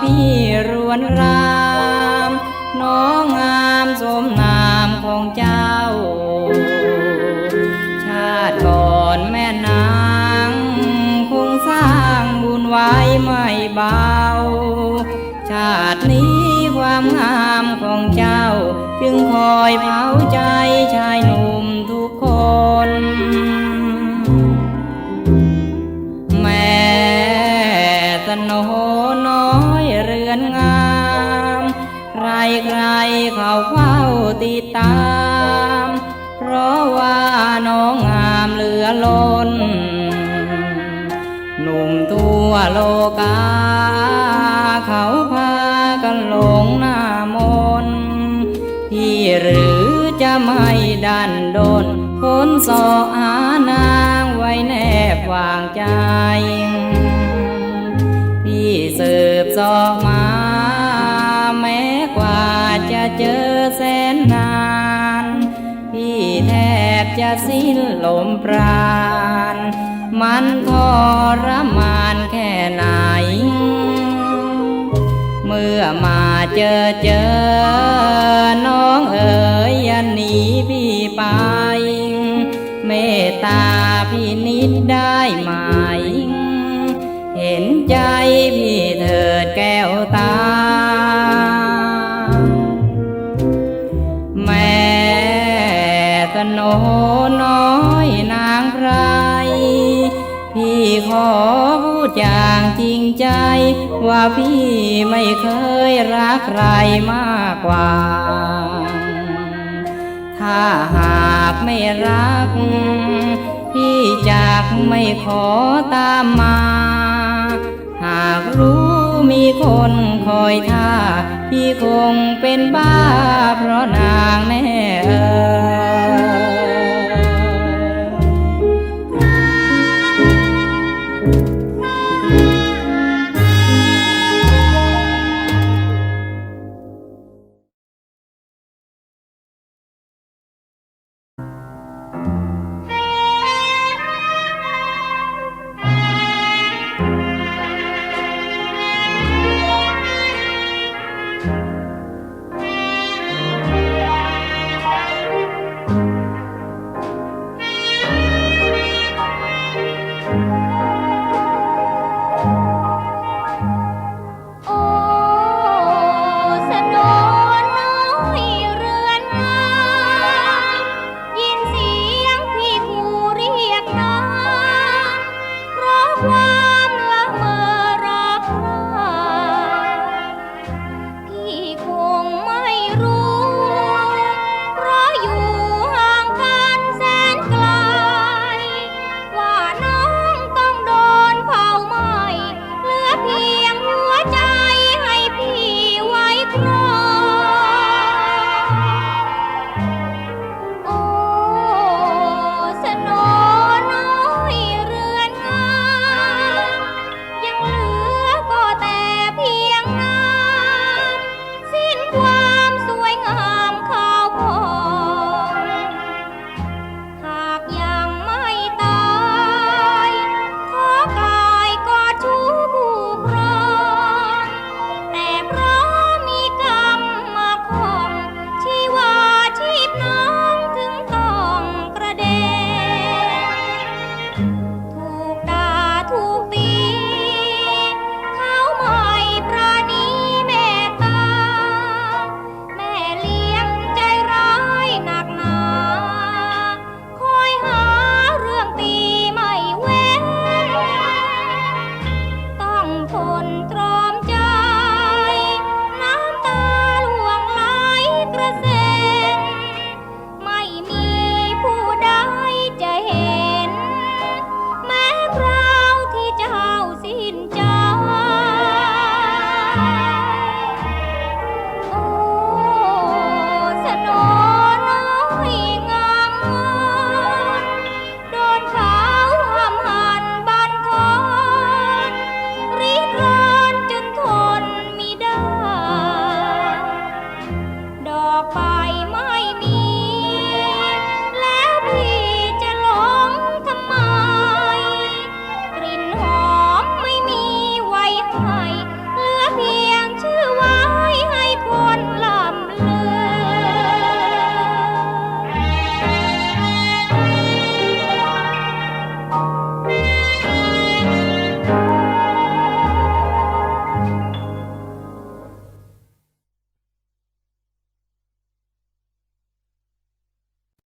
พี่รวนราม น้องงามสมนามของเจ้า ชาติก่อนแม่นาง คงสร้างบุญไว้ไม่เบา ชาตินี้ความงามของเจ้า จึงคอยเผาใจ ใครใครเขาเฝ้าติดตาม เพราะว่าน้องงามเหลือล้น หนุ่มทั่วโลกา เขาพากันหลงหน้ามนต์พี่หรือจะไม่ดันโดนคนสอหานางไว้แนบวางใจ จะสิ้นลมปราณ มันทรมานแค่ไหน เมื่อมาเจอเจอ น้องเอ๋ยอย่าหนีพี่ไป เมตตาพี่นิดได้ไหม เห็นใจพี่เถิดแก้วตา พี่ขอพูดอย่างจริงใจ ว่าพี่ไม่เคยรักใครมากกว่า ถ้าหากไม่รัก พี่จากไม่ขอตามมา หากรู้มีคนคอยท่า พี่คงเป็นบ้าเพราะนางแน่เอ่ bye.